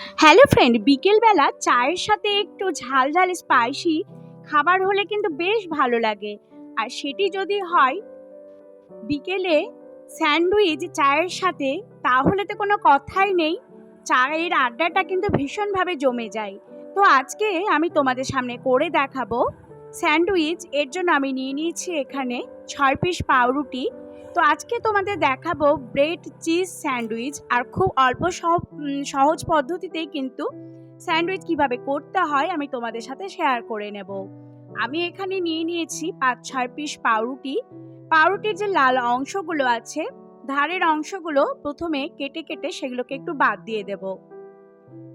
Hello friend বিকেলবেলা চায়ের সাথে একটু ঝাল ঝাল স্পাইসি খাবার হলে কিন্তু বেশ ভালো লাগে। আর সেটি যদি হয় বিকেলে স্যান্ডউইচ চায়ের সাথে, তাহলে তো কোনো কথাই নেই। চায়ের আড্ডাটা কিন্তু ভীষণভাবে জমে যায়। তো আজকে আমি তোমাদের সামনে করে দেখাবো। স্যান্ডউইচ এর জন্য আমি নিয়ে নিয়েছি এখানে ছয় পিস পাউরুটি। তো আজকে তোমাদের দেখাবো ব্রেড চিজ স্যান্ডউইচ আর খুব অল্প সহ- সহজ পদ্ধতিতেই কিন্তু স্যান্ডউইচ কীভাবে করতে হয় আমি তোমাদের সাথে শেয়ার করে নেব। আমি এখানে নিয়ে নিয়েছি পাঁচ ছয় পিস পাউরুটি। পাউরুটির যে লাল অংশগুলো আছে, ধারের অংশগুলো প্রথমে কেটে কেটে সেগুলোকে একটু বাদ দিয়ে দেব।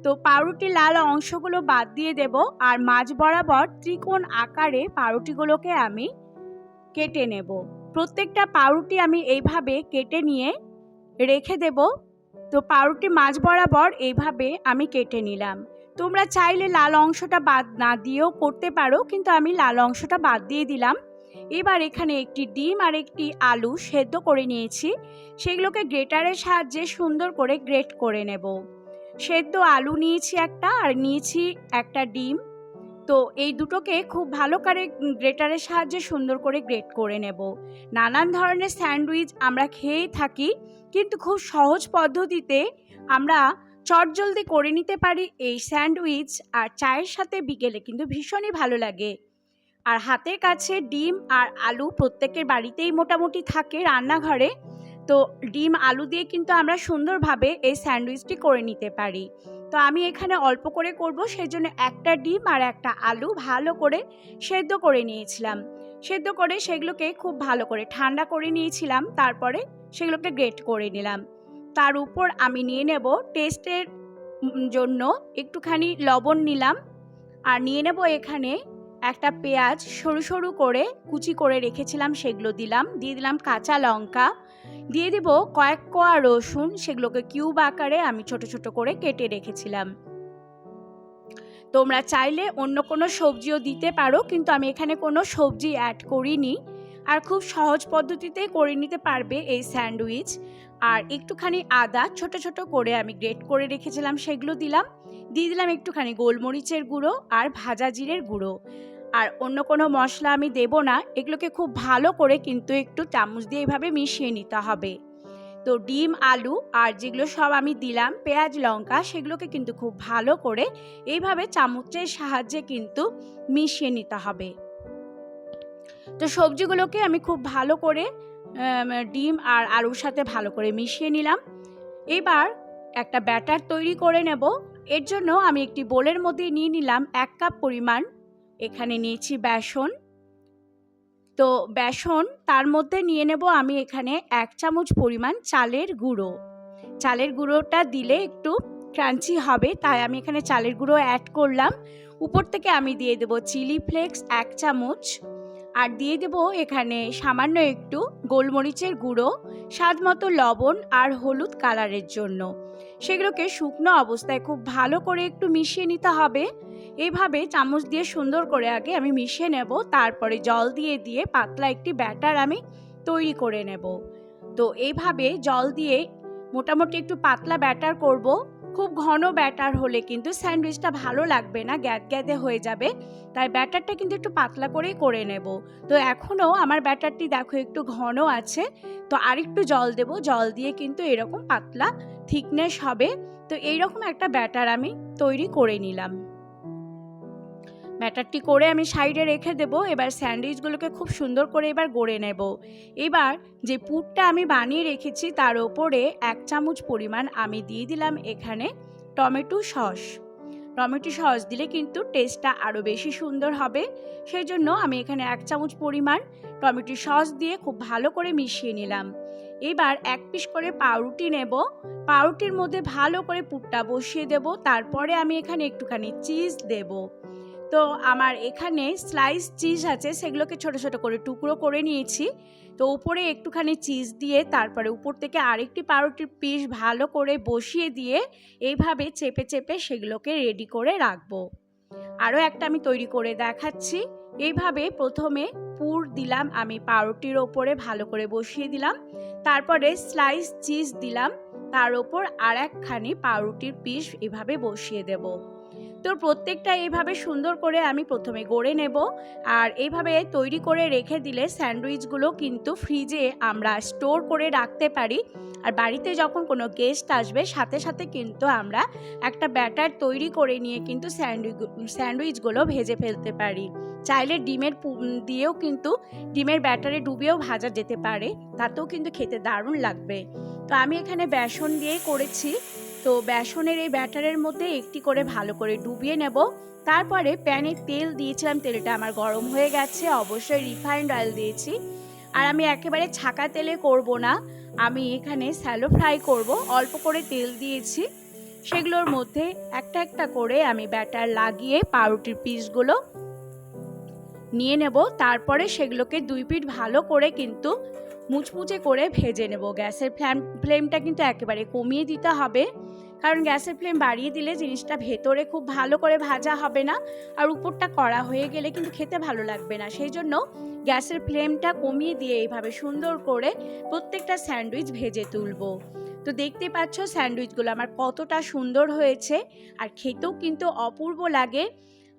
তো পাউরুটির লাল অংশগুলো বাদ দিয়ে দেব আর মাঝ বরাবর ত্রিকোণ আকারে পাউরুটিগুলোকে আমি কেটে নেব। প্রত্যেকটা পাউরুটি আমি এইভাবে কেটে নিয়ে রেখে দেব। তো পাউরুটি মাঝ বরাবর এইভাবে আমি কেটে নিলাম। তোমরা চাইলে লাল অংশটা বাদ না দিয়েও করতে পারো, কিন্তু আমি লাল অংশটা বাদ দিয়ে দিলাম। এবার এখানে একটি ডিম আর একটি আলু সেদ্ধ করে নিয়েছি। সেগুলোকে গ্রেটারের সাহায্যে সুন্দর করে গ্রেট করে নেব। সেদ্ধ আলু নিয়েছি একটা আর নিয়েছি একটা ডিম। তো এই দুটোকে খুব ভালো করে গ্রেটারের সাহায্যে সুন্দর করে গ্রেট করে নেব। নানান ধরনের স্যান্ডউইচ আমরা খেয়েই থাকি, কিন্তু খুব সহজ পদ্ধতিতে আমরা চটজলদি করে নিতে পারি এই স্যান্ডউইচ আর চায়ের সাথে বিকেলে কিন্তু ভীষণই ভালো লাগে। আর হাতের কাছে ডিম আর আলু প্রত্যেকের বাড়িতেই মোটামুটি থাকে রান্নাঘরে, তো ডিম আলু দিয়ে কিন্তু আমরা সুন্দরভাবে এই স্যান্ডউইচটি করে নিতে পারি। তো আমি এখানে অল্প করে করব সেই জন্য একটা ডিম আর একটা আলু ভালো করে সেদ্ধ করে নিয়েছিলাম। সেদ্ধ করে সেগুলোকে খুব ভালো করে ঠান্ডা করে নিয়েছিলাম, তারপরে সেগুলোকে গ্রেট করে নিলাম। তার উপর আমি নিয়ে নেব টেস্টের জন্য একটুখানি লবণ নিলাম। আর নিয়ে নেব এখানে একটা পেঁয়াজ সরু সরু করে কুচি করে রেখেছিলাম, সেগুলো দিলাম। দিয়ে দিলাম কাঁচা লঙ্কা। দিয়ে দিব কয়েক কোয়া রসুন, সেগুলোকে কিউব আকারে আমি ছোট ছোট করে কেটে রেখেছিলাম। তোমরা চাইলে অন্য কোনো সবজিও দিতে পারো, কিন্তু আমি এখানে কোনো সবজি অ্যাড করিনি। আর খুব সহজ পদ্ধতিতে করে নিতে পারবে এই স্যান্ডউইচ। আর একটুখানি আদা ছোট ছোট করে আমি গ্রেট করে রেখেছিলাম, সেগুলো দিলাম। দিয়ে দিলাম একটুখানি গোলমরিচের গুঁড়ো আর ভাজা জিরের গুঁড়ো। আর অন্য কোনো মশলা আমি দেব না, এগুলোকে খুব ভালো করে কিন্তু একটু চামচ দিয়ে এইভাবে মিশিয়ে নিতে হবে। তো ডিম, আলু আর যেগুলো সব আমি দিলাম, পেঁয়াজ, লঙ্কা, সেগুলোকে কিন্তু খুব ভালো করে এইভাবে চামচের সাহায্যে কিন্তু মিশিয়ে নিতে হবে। তো সবজিগুলোকে আমি খুব ভালো করে ডিম আর আলুর সাথে ভালো করে মিশিয়ে নিলাম। এবার একটা ব্যাটার তৈরি করে নেব। এর জন্য আমি একটি বোলের মধ্যে নিয়ে নিলাম এক কাপ পরিমাণ এখানে নিয়েছি বেসন। তো বেসন, তার মধ্যে নিয়ে নেব আমি এখানে এক চামচ পরিমাণ চালের গুঁড়ো। চালের গুঁড়োটা দিলে একটু ক্রাঞ্চি হবে, তাই আমি এখানে চালের গুঁড়ো অ্যাড করলাম। উপর থেকে আমি দিয়ে দেব চিলি ফ্লেক্স এক চামচ। আর দিয়ে দেব এখানে সামান্য একটু গোলমরিচের গুঁড়ো স্বাদ মতো লবণ আর হলুদ কালারের জন্য। সেগুলোকে শুকনো অবস্থায় খুব ভালো করে একটু মিশিয়ে নিতে হবে। এইভাবে চামচ দিয়ে সুন্দর করে আগে আমি মিশিয়ে নেব, তারপরে জল দিয়ে দিয়ে পাতলা একটি ব্যাটার আমি তৈরি করে নেব। তো এইভাবে জল দিয়ে মোটামুটি একটু পাতলা ব্যাটার করব। খুব ঘন ব্যাটার হলে কিন্তু স্যান্ডউইচটা ভালো লাগবে না, গ্যাদ গ্যাদে হয়ে যাবে। তাই ব্যাটারটা কিন্তু একটু পাতলা করেই করে নেব। তো এখনও আমার ব্যাটারটি দেখো একটু ঘন আছে। তো আরেকটু জল দেব, জল দিয়ে কিন্তু এরকম পাতলা থিকনেস হবে। তো এইরকম একটা ব্যাটার আমি তৈরি করে নিলাম। ব্যাটারটি করে আমি সাইডে রেখে দেব, এবার স্যান্ডউইচগুলোকে খুব সুন্দর করে এবার গড়ে নেব। এবার যে পুরটা আমি বানিয়ে রেখেছি তার ওপরে এক চামচ পরিমাণ আমি দিয়ে দিলাম এখানে টমেটো সস। টমেটো সস দিলে কিন্তু টেস্টটা আরও বেশি সুন্দর হবে। সেই জন্য আমি এখানে এক চামচ পরিমাণ টমেটো সস দিয়ে খুব ভালো করে মিশিয়ে নিলাম। এবার এক পিস করে পাউরুটি নেব। পাউরুটির মধ্যে ভালো করে পুরটা বসিয়ে দেব। তারপরে আমি এখানে একটুখানি চিজ দেব। তো আমার এখানে স্লাইস চিজ আছে, সেগুলোকে ছোট ছোট করে টুকরো করে নিয়েছি। তো উপরে একটুখানি চিজ দিয়ে তারপরে উপর থেকে আরেকটি পাউরুটির পিস ভালো করে বসিয়ে দিয়ে এইভাবে চেপে চেপে সেগুলোকে রেডি করে রাখব। আরও একটা আমি তৈরি করে দেখাচ্ছি। এইভাবে প্রথমে পুর দিলাম, আমি পাউরুটির ওপরে ভালো করে বসিয়ে দিলাম। তারপরে স্লাইস চিজ দিলাম, তার ওপর আর একখানি পাউরুটির পিস এভাবে বসিয়ে দেব। তো প্রত্যেকটা এইভাবে সুন্দর করে আমি প্রথমে গড়ে নেব আর এইভাবে তৈরি করে রেখে দিলে স্যান্ডউইচগুলো কিন্তু ফ্রিজে আমরা স্টোর করে রাখতে পারি। আর বাড়িতে যখন কোনো গেস্ট আসবে, সাথে সাথে কিন্তু আমরা একটা ব্যাটার তৈরি করে নিয়ে কিন্তু স্যান্ডউইচ স্যান্ডউইচগুলো ভেজে ফেলতে পারি। চাইলে ডিমের দিয়েও কিন্তু ডিমের ব্যাটারে ডুবেও ভাজা যেতে পারে, তাতেও কিন্তু খেতে দারুণ লাগবে। তো আমি এখানে বেসন দিয়েই করেছি। তো বেসনের এই ব্যাটারের মধ্যে একটি করে ভালো করে ডুবিয়ে নেব। তারপরে প্যানে তেল দিয়েছিলাম, তেলটা আমার গরম হয়ে গেছে, অবশ্যই রিফাইন্ড অয়েল দিয়েছি। আর আমি একেবারে ছাকা তেলে করব না, আমি এখানে স্যালো ফ্রাই করব, অল্প করে তেল দিয়েছি। সেগুলোর মধ্যে একটা একটা করে আমি ব্যাটার লাগিয়ে পাউরুটির পিসগুলো নিয়ে নেব। তারপরে সেগুলোকে দুই পিঠ ভালো করে কিন্তু মুচমুচে করে ভেজে নেব। গ্যাসের ফ্ল্যাম, ফ্লেমটা কিন্তু একেবারে কমিয়ে দিতে হবে। কারণ গ্যাসের ফ্লেম বাড়িয়ে দিলে জিনিসটা ভেতরে খুব ভালো করে ভাজা হবে না আর উপরটা করা হয়ে গেলে কিন্তু খেতে ভালো লাগবে না। সেই জন্য গ্যাসের ফ্লেমটা কমিয়ে দিয়ে এইভাবে সুন্দর করে প্রত্যেকটা স্যান্ডউইচ ভেজে তুলবো। তো দেখতে পাচ্ছ স্যান্ডউইচগুলো আমার কতটা সুন্দর হয়েছে আর খেতেও কিন্তু অপূর্ব লাগে।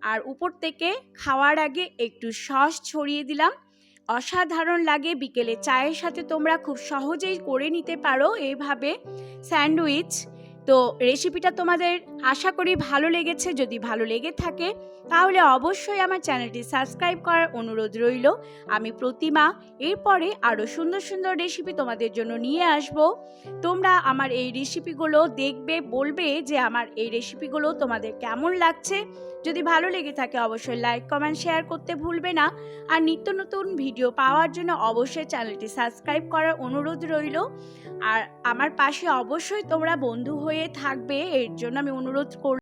আর উপর থেকে খাওয়ার আগে একটু সস ছড়িয়ে দিলাম। অসাধারণ লাগে বিকেলে। চায়ের সাথে তোমরা খুব সহজেই করে নিতে পারো। এইভাবে স্যান্ডউইচ তো রেসিপিটা তোমাদের আশা করি ভালো লেগেছে। যদি ভালো লেগে থাকে, তাহলে অবশ্যই আমার চ্যানেলটি সাবস্ক্রাইব করার অনুরোধ রইল। আমি প্রতিমা, এরপরে আরও সুন্দর সুন্দর রেসিপি তোমাদের জন্য নিয়ে আসব। তোমরা আমার এই রেসিপিগুলো দেখবে, বলবে যে আমার এই রেসিপিগুলো তোমাদের কেমন লাগছে। যদি ভালো লেগে থাকে, অবশ্যই লাইক কমেন্ট শেয়ার করতে ভুলবে না। আর নিত্য নতুন ভিডিও পাওয়ার জন্য অবশ্যই চ্যানেলটি সাবস্ক্রাইব করার অনুরোধ রইল। আর আমার পাশে অবশ্যই তোমরা বন্ধু হয়ে থাকবে এর জন্য আমি অনুরোধ কর